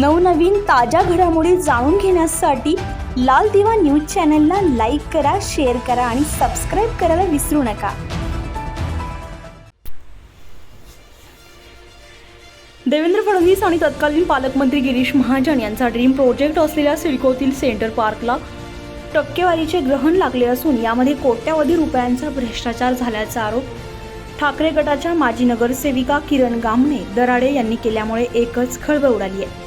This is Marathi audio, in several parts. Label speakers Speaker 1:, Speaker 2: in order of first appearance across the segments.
Speaker 1: नवनवीन ताज्या घडामोडी जाणून घेण्यासाठी लाल दिवा न्यूज चॅनलला लाईक करा शेअर करा आणि सबस्क्राईब करायला विसरू नका. देवेंद्र फडणवीस आणि तत्कालीन पालकमंत्री गिरीश महाजन यांचा ड्रीम प्रोजेक्ट असलेल्या सिडकोतील सेंटर पार्कला टक्केवारीचे ग्रहण लागले असून यामध्ये कोट्यावधी रुपयांचा भ्रष्टाचार झाल्याचा आरोप ठाकरे गटाच्या माजी नगरसेविका किरण गामणे दराडे यांनी केल्यामुळे एकच खळबळ उडाली आहे.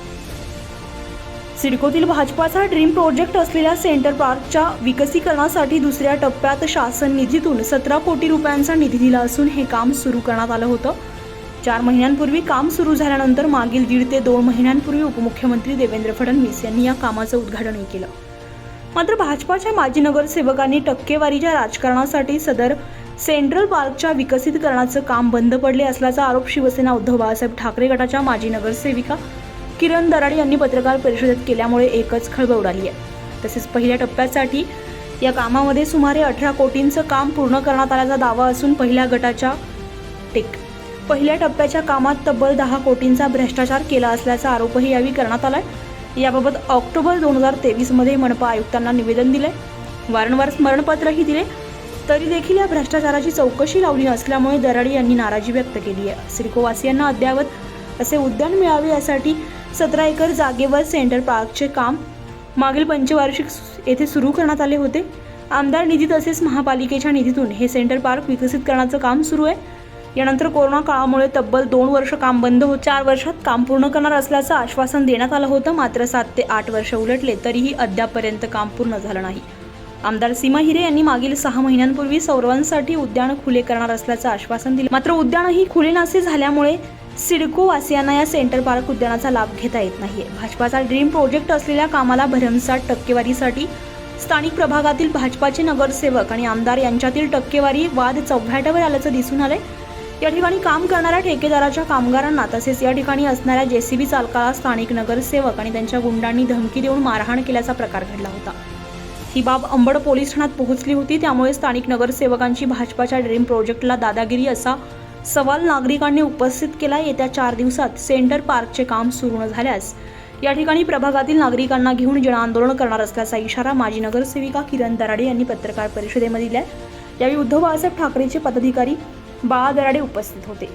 Speaker 1: सिडकोतील भाजपाचा ड्रीम प्रोजेक्ट असलेल्या सेंटर पार्कच्या विकसीकरणासाठी दुसऱ्या टप्प्यात शासन निधीतून सतरा कोटी रुपयांचा निधी दिला असून हे काम सुरू करण्यात आलं होतं. चार महिन्यांपूर्वी काम सुरू झाल्यानंतर मागील दीड ते दोन महिन्यांपूर्वी उपमुख्यमंत्री देवेंद्र फडणवीस यांनी या कामाचं उद्घाटनही केलं. मात्र भाजपाच्या माजी नगरसेवकांनी टक्केवारीच्या राजकारणासाठी सदर सेंट्रल पार्कच्या विकसितकरणाचं काम बंद पडले असल्याचा आरोप शिवसेना उद्धव बाळासाहेब ठाकरे गटाच्या माजी नगरसेविका किरण दराडे यांनी पत्रकार परिषदेत केल्यामुळे एकच खळबळ उडाली आहे. तसेच पहिल्या टप्प्यासाठी या कामामध्ये सुमारे अठरा कोटींचं काम पूर्ण करण्यात आल्याचा दावा असून पहिल्या गटाच्या टिक. पहिल्या टप्प्याच्या कामात तब्बल दहा कोटींचा भ्रष्टाचार केला असल्याचा आरोपही यावेळी करण्यात आला आहे याबाबत ऑक्टोबर दोन हजार तेवीसमध्ये मनपा आयुक्तांना निवेदन दिले वारंवार स्मरणपत्रही दिले तरी देखील या भ्रष्टाचाराची चौकशी लावली नसल्यामुळे दराडे यांनी नाराजी व्यक्त केली आहे. सिडकोवासियांना अद्यावत असे उद्यान मिळावे यासाठी सतरा एकर जागेवर सेंटर पार्कचे काम मागील पंचवार्षिक येथे सुरू करण्यात आले होते. आमदार निधी तसेच महापालिकेच्या निधीतून हे सेंटर पार्क विकसित करण्याचं काम सुरू आहे. यानंतर कोरोना काळामुळे तब्बल दोन वर्ष काम बंद होत चार वर्षात काम पूर्ण करणार असल्याचं आश्वासन देण्यात आलं होतं. मात्र सात ते आठ वर्ष उलटले तरीही अद्यापपर्यंत काम पूर्ण झालं नाही. आमदार सीमा हिरे यांनी मागील सहा महिन्यांपूर्वी सौरवांसाठी उद्यान खुले करणार असल्याचं आश्वासन दिलं. मात्र उद्यानही खुले नासे झाल्यामुळे सिडको वासियांना या सेंटर पार्क उद्यानाचा लाभ घेता येत नाहीये. भाजपाचा ड्रीम प्रोजेक्ट असलेल्या कामाला भरमसाठ टक्केवारीसाठी स्थानिक प्रभागातील भाजपाचे नगरसेवक आणि आमदार यांच्यातील टक्केवारी वाद चौघाट्यावर आल्याचं दिसून आलंय. या ठिकाणी काम करणाऱ्या ठेकेदाराच्या कामगारांना तसेच या ठिकाणी असणाऱ्या जेसीबी चालकाला स्थानिक नगरसेवक आणि त्यांच्या गुंडांनी धमकी देऊन मारहाण केल्याचा प्रकार घडला होता. ही बाब अंबड पोलीस ठाण्यात पोहोचली होती त्यामुळे स्थानिक नगरसेवकांची भाजपाच्या ड्रीम प्रोजेक्टला दादागिरी असा सवाल नागरिकांनी उपस्थित केला येत्या चार दिवसात. सेंटर पार्कचे काम सुरू न झाल्यास. या ठिकाणी प्रभागातील नागरिकांना घेऊन जनआंदोलन करणार असल्याचा इशारा माजी नगरसेविका किरण दराडे यांनी पत्रकार परिषदेमध्ये दिलाय. यावेळी उद्धव बाळासाहेब ठाकरेचे पदाधिकारी बाळा दराडे उपस्थित होते.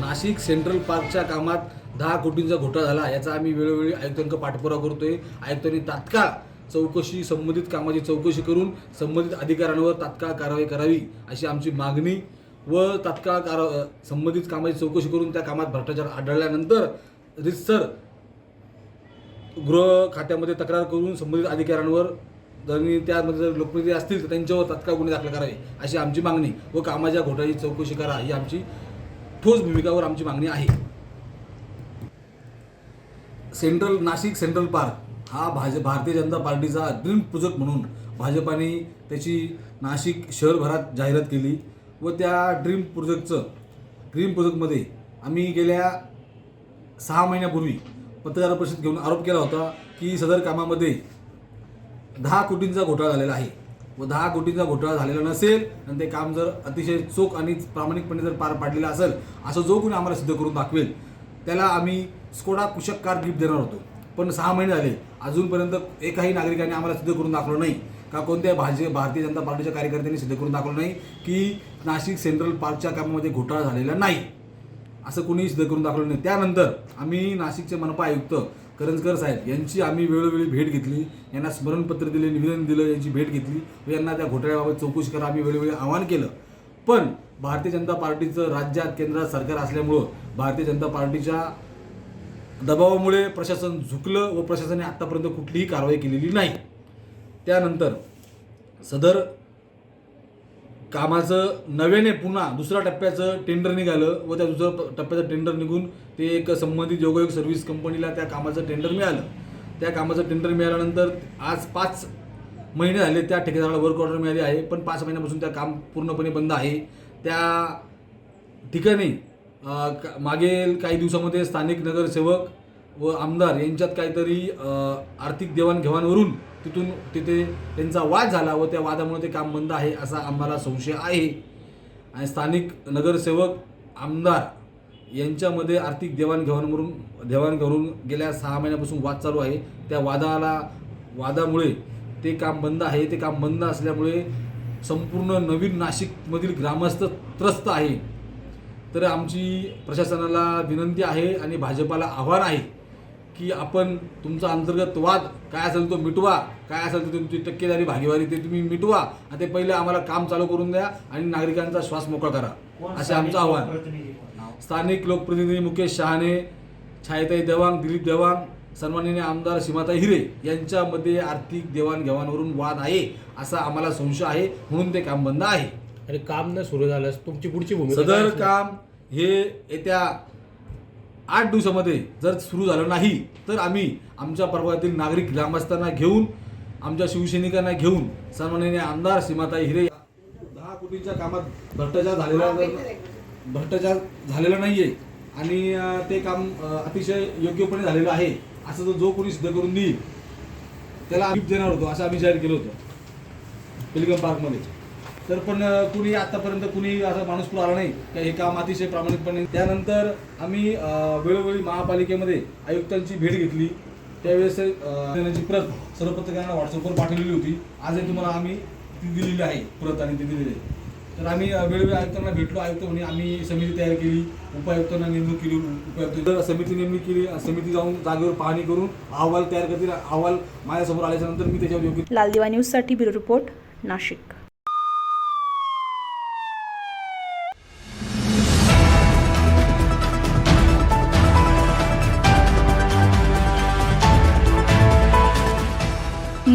Speaker 2: नाशिक सेंट्रल पार्कच्या कामात दहा कोटींचा घोटाळा झाला याचा आम्ही वेळोवेळी आयुक्तांक पाठपुरावा करतोय. आयुक्तांनी तात्काळ चौकशी संबंधित कामाची चौकशी करून संबंधित अधिकाऱ्यांवर तात्काळ कारवाई करावी अशी आमची मागणी व तात्काळ कार संबंधित कामाची चौकशी करून त्या कामात भ्रष्टाचार आढळल्यानंतर रितसर गृह खात्यामध्ये तक्रार करून संबंधित अधिकाऱ्यांवर जर त्यामध्ये जर लोकप्रतिनिधी असतील तर त्यांच्यावर तात्काळ गुन्हे दाखल करावे अशी आमची मागणी व कामाच्या घोटाळ्याची चौकशी करा ही आमची ठोस भूमिकावर आमची मागणी आहे. सेंट्रल नाशिक सेंट्रल पार्क हा भाज भारतीय जनता पार्टीचा ड्रीम प्रोजेक्ट म्हणून भाजपाने त्याची नाशिक शहरभरात जाहिरात केली. व त्या ड्रीम प्रोजेक्टचं ड्रीम प्रोजेक्टमध्ये आम्ही गेल्या सहा महिन्यापूर्वी पत्रकार परिषद घेऊन आरोप केला होता की सदर कामामध्ये दहा कोटींचा घोटाळा झालेला आहे. व दहा कोटींचा घोटाळा झालेला नसेल आणि ते काम जर अतिशय चोख आणि प्रामाणिकपणे जर पार पाडलेलं असेल असं जो कोणी आम्हाला सिद्ध करून दाखवेल त्याला आम्ही स्कोडा कुशक कार गिफ्ट देणार होतो. पण सहा महिने झाले अजूनपर्यंत एकाही नागरिकाने आम्हाला सिद्ध करून दाखवलं नाही. का कोणत्या भाजी भारतीय जनता पार्टीच्या कार्यकर्त्यांनी सिद्ध करून दाखवलं नाही की नाशिक सेंट्रल पार्कच्या कामामध्ये घोटाळा झालेला नाही. असं कोणी सिद्ध करून दाखवलं नाही. त्यानंतर आम्ही नाशिकचे मनपा आयुक्त करंजकर साहेब यांची आम्ही वेळोवेळी भेट घेतली. यांना स्मरणपत्र दिले निवेदन दिलं यांची भेट घेतली. व यांना त्या घोटाळ्याबाबत चौकशी करा आम्ही वेळोवेळी आवाहन केलं. पण भारतीय जनता पार्टीचं राज्यात केंद्रात सरकार असल्यामुळं भारतीय जनता पार्टीच्या दबावामुळे प्रशासन झुकलं व प्रशासनाने आत्तापर्यंत कुठलीही कारवाई केलेली नाही. त्यानंतर सदर कामाचं नव्याने पुन्हा दुसऱ्या टप्प्याचं टेंडर निघालं व त्या दुसऱ्या टप्प्याचं टेंडर निघून ते एक संबंधित योगायोग सर्व्हिस कंपनीला त्या कामाचं टेंडर मिळालं. त्या कामाचं टेंडर मिळाल्यानंतर आज पाच महिने झाले त्या ठेकेदाराला वर्क ऑर्डर मिळाली आहे. पण पाच महिन्यापासून त्या काम पूर्णपणे बंद आहे. त्या ठिकाणी का- मागील काही दिवसामध्ये स्थानिक नगरसेवक व आमदार यांच्यात काहीतरी आर्थिक देवाणघेवाणवरून तिथून तिथे त्यांचा वाद झाला व त्या वादामुळे ते काम बंद आहे असा आम्हाला संशय आहे. आणि स्थानिक नगरसेवक आमदार यांच्यामध्ये आर्थिक देवाणघेवाणवरून देवाणघेवरून गेल्या सहा महिन्यापासून वाद चालू आहे. त्या वादाला वादामुळे ते काम बंद आहे. ते काम बंद असल्यामुळे संपूर्ण नवीन नाशिकमधील ग्रामस्थ त्रस्त आहे. तर आमची प्रशासनाला विनंती आहे आणि भाजपाला आव्हान आहे की आपण तुमचा अंतर्गत वाद काय असेल तो मिटवा काय असेल तर तुमची टक्केदारी भागीदारी ते तुम्ही मिटवा आणि ते पहिले आम्हाला काम चालू करून द्या आणि नागरिकांचा श्वास मोकळा करा. असे आमचं आव्हान. स्थानिक लोकप्रतिनिधी मुकेश शहाणे छायाताई देवांग दिलीप देवांग सन्माननीय आमदार सीमाताई हिरे यांच्यामध्ये आर्थिक देवाणघेवाणवरून वाद आहे असा आम्हाला संशय आहे म्हणून ते काम बंद आहे.
Speaker 3: आणि काम न सुरू झाल्यास तुमची पुढची
Speaker 2: सदर? काम हे येत्या आठ दिवसामध्ये जर सुरू झालं नाही तर आम्ही आमच्या प्रभागातील नागरिक ग्रामस्थांना घेऊन आमच्या शिवसैनिकांना घेऊन सन्माननीय आमदार सीमाताई हिरे दहा कोटीच्या कामात भ्रष्टाचार झालेला भ्रष्टाचार झालेला नाहीये. आणि अं, ते काम अतिशय योग्यपणे झालेलं आहे. असं जर जो कोणी सिद्ध करून देईल त्याला आम्ही देणार होतो असं आम्ही जाहीर केलं होतं. पिलगम पार्कमध्ये. तर पण कुणी आतापर्यंत कुणी असा माणूस पुढे आला नाही. का हे काम अतिशय प्रामाणिकपणे. त्यानंतर आम्ही वेळोवेळी महापालिकेमध्ये आयुक्तांची भेट घेतली. त्यावेळेस त्याची प्रत सर्व पत्रकारांना व्हॉट्सअपवर पाठवलेली होती. आजही तुम्हाला आम्ही ती दिलेली आहे प्रत आणि ती दिलेली आहे. तर आम्ही वेळोवेळी आयुक्तांना भेटलो. आयुक्त म्हणजे आम्ही समिती तयार केली. उपायुक्तांना नेमणूक केली. उपायुक्त जर समिती नेमणूक केली. समिती जाऊन जागेवर पाहणी करून अहवाल तयार करतील. अहवाल माझ्यासमोर आल्याच्यानंतर मी त्याच्यावर योग्य
Speaker 1: लालदिवा न्यूजसाठी ब्युरो रिपोर्ट नाशिक.